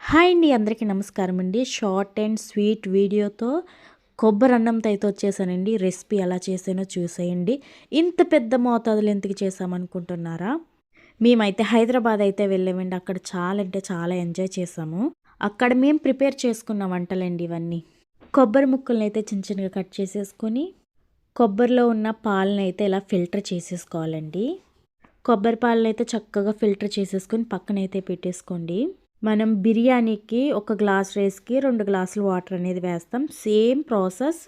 Hi అండి అందరికీ నమస్కారం అండి. షార్ట్ అండ్ స్వీట్ వీడియోతో కొబ్బరి అన్నంతో అయితే వచ్చేసానండి. రెసిపీ ఎలా చేసానో చూసేయండి. ఇంత పెద్ద మోతాదులు ఎందుకు చేసామనుకుంటున్నారా? మేమైతే హైదరాబాద్ అయితే వెళ్ళామండి. అక్కడ చాలా అంటే చాలా ఎంజాయ్ చేసాము. అక్కడ మేము ప్రిపేర్ చేసుకున్న వంటలండి ఇవన్నీ. కొబ్బరి ముక్కల్ని అయితే చిన్న చిన్నగా కట్ చేసేసుకొని కొబ్బరిలో ఉన్న పాలను అయితే ఇలా ఫిల్టర్ చేసేసుకోవాలండి. కొబ్బరి పాలను అయితే చక్కగా ఫిల్టర్ చేసేసుకొని పక్కనైతే పెట్టేసుకోండి. మనం బిర్యానీకి ఒక గ్లాస్ రైస్కి రెండు గ్లాసులు వాటర్ అనేది వేస్తాం. Same process.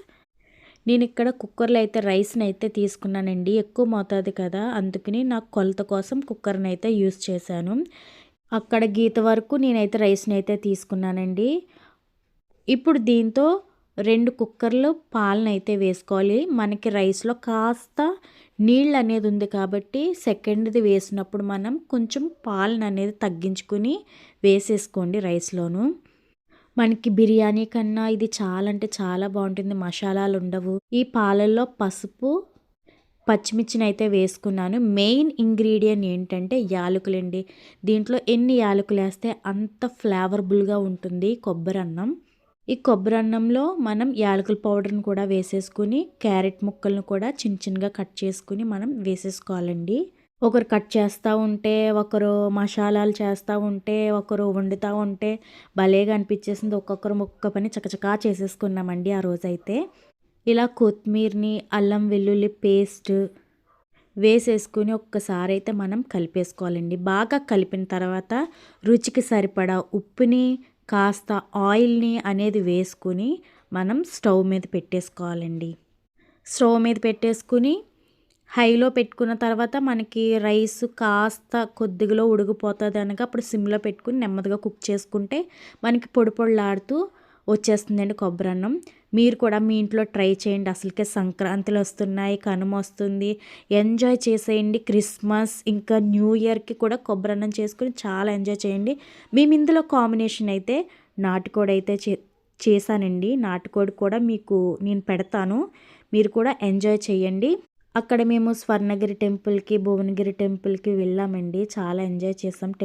నేను ఇక్కడ కుక్కర్లో అయితే రైస్ని అయితే తీసుకున్నానండి. ఎక్కువ మోతాదు కదా. అందుకని నాకు కొలత కోసం కుక్కర్ని అయితే యూస్ చేశాను. అక్కడ గీత వరకు నేనైతే రైస్ని అయితే తీసుకున్నానండి. ఇప్పుడు దీంతో రెండు కుక్కర్లు పాలనైతే వేసుకోవాలి. మనకి రైస్లో కాస్త నీళ్ళు అనేది ఉంది కాబట్టి సెకండ్ది వేసినప్పుడు మనం కొంచెం పాలను అనేది తగ్గించుకుని వేసేసుకోండి రైస్లోను. మనకి బిర్యానీ కన్నా ఇది చాలా అంటే చాలా బాగుంటుంది. మసాలాలు ఉండవు. ఈ పాలల్లో పసుపు పచ్చిమిర్చిని అయితే వేసుకున్నాను. మెయిన్ ఇంగ్రీడియంట్ ఏంటంటే యాలకులండి. దీంట్లో ఎన్ని యాలకులు వేస్తే అంత ఫ్లేవర్బుల్గా ఉంటుంది కొబ్బరి అన్నం. ఈ కొబ్బరి అన్నంలో మనం యాలకుల పౌడర్ని కూడా వేసేసుకుని క్యారెట్ ముక్కలను కూడా చిన్న చిన్నగా కట్ చేసుకుని మనం వేసేసుకోవాలండి. ఒకరు కట్ చేస్తూ ఉంటే ఒకరు మసాలాలు చేస్తూ ఉంటే ఒకరు వండుతూ ఉంటే భలేగా అనిపించేసింది. ఒక్కొక్కరు ముక్క పని చకచకా చేసేసుకున్నామండి ఆ రోజైతే. ఇలా కొత్తిమీరని అల్లం వెల్లుల్లి పేస్ట్ వేసేసుకుని ఒక్కసారి అయితే మనం కలిపేసుకోవాలండి. బాగా కలిపిన తర్వాత రుచికి సరిపడా ఉప్పుని కాస్త ఆయిల్ని అనేది వేసుకుని మనం స్టవ్ మీద పెట్టేసుకోవాలండి. స్టవ్ మీద పెట్టేసుకుని హైలో పెట్టుకున్న తర్వాత మనకి రైస్ కాస్త కొద్దిగా ఉడికిపోతుంది అనక అప్పుడు సిమ్లో పెట్టుకుని నెమ్మదిగా కుక్ చేసుకుంటే మనకి పొడి పొడిలాడుతూ వచ్చేస్తుందండి కొబ్బరి అన్నం. మీరు కూడా మీ ఇంట్లో ట్రై చేయండి. అసలుకే సంక్రాంతులు వస్తున్నాయి కనుమ వస్తుంది. ఎంజాయ్ చేసేయండి. క్రిస్మస్ ఇంకా న్యూ ఇయర్కి కూడా కొబ్బరి అన్నం చేసుకుని చాలా ఎంజాయ్ చేయండి. మేము ఇందులో కాంబినేషన్ అయితే నాటుకోడి అయితే చే చేశానండి. నాటుకోడి కూడా మీకు నేను పెడతాను. మీరు కూడా ఎంజాయ్ చేయండి. అక్కడ మేము స్వర్ణగిరి టెంపుల్కి భువనగిరి టెంపుల్కి వెళ్ళామండి. చాలా ఎంజాయ్ చేసాం.